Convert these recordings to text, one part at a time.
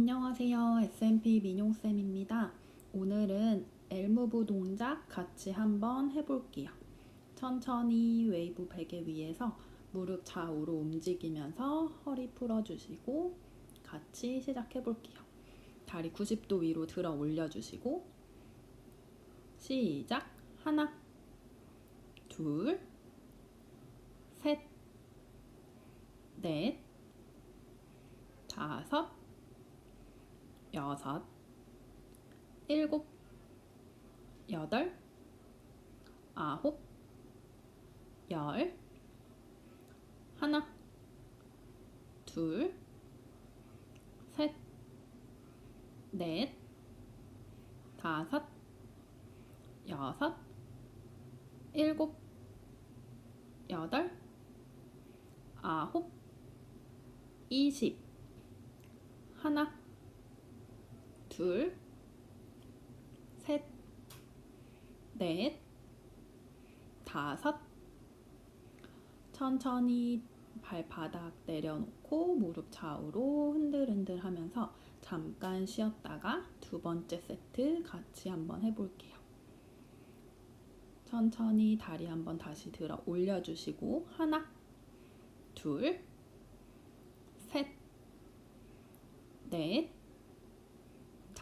안녕하세요. SMP 민용쌤입니다. 오늘은 엘무브 동작 같이 한번 해볼게요. 천천히 웨이브 베개 위에서 무릎 좌우로 움직이면서 허리 풀어주시고 같이 시작해볼게요. 다리 90도 위로 들어 올려주시고 시작! 하나, 둘, 셋, 넷, 다섯, 여섯, 일곱, 여덟, 아홉, 열, 하나, 둘, 셋, 넷, 다섯, 여섯, 일곱, 여덟, 아홉, 이십, 하나, 둘, 셋, 넷, 다섯. 천천히 발바닥 내려놓고 무릎 좌우로 흔들흔들 하면서 잠깐 쉬었다가 두 번째 세트 같이 한번 해볼게요. 천천히 다리 한번 다시 들어 올려주시고 하나, 둘, 셋, 넷,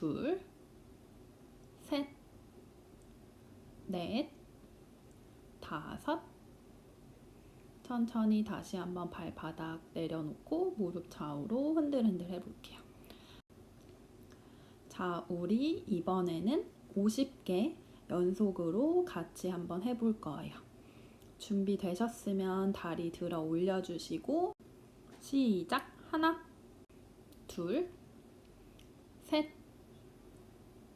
둘, 셋, 넷, 다섯. 천천히 다시 한번 발바닥 내려놓고 무릎 좌우로 흔들흔들 해볼게요. 자, 우리 이번에는 50개 연속으로 같이 한번 해볼 거예요. 준비되셨으면 다리 들어 올려주시고 시작! 하나, 둘, 셋,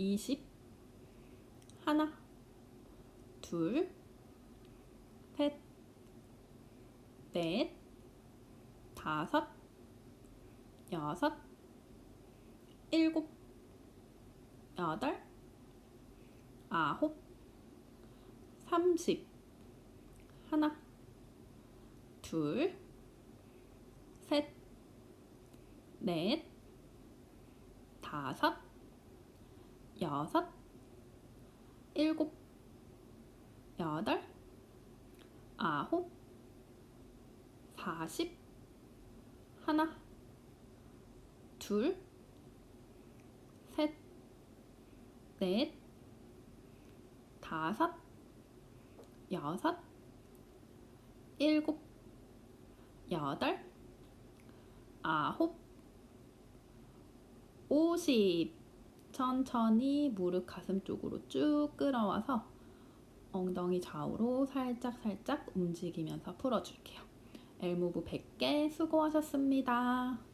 이십, 하나, 둘, 셋, 넷, 다섯, 여섯, 일곱, 여덟, 아홉, 삼십, 하나, 둘, 셋, 넷, 다섯, 여섯, 일곱, 여덟, 아홉, 사십, 하나, 둘, 셋, 넷, 다섯, 여섯, 일곱, 여덟, 아홉, 오십. 천천히 무릎 가슴 쪽으로 쭉 끌어와서 엉덩이 좌우로 살짝 살짝 움직이면서 풀어줄게요. 엘무브 100개 수고하셨습니다.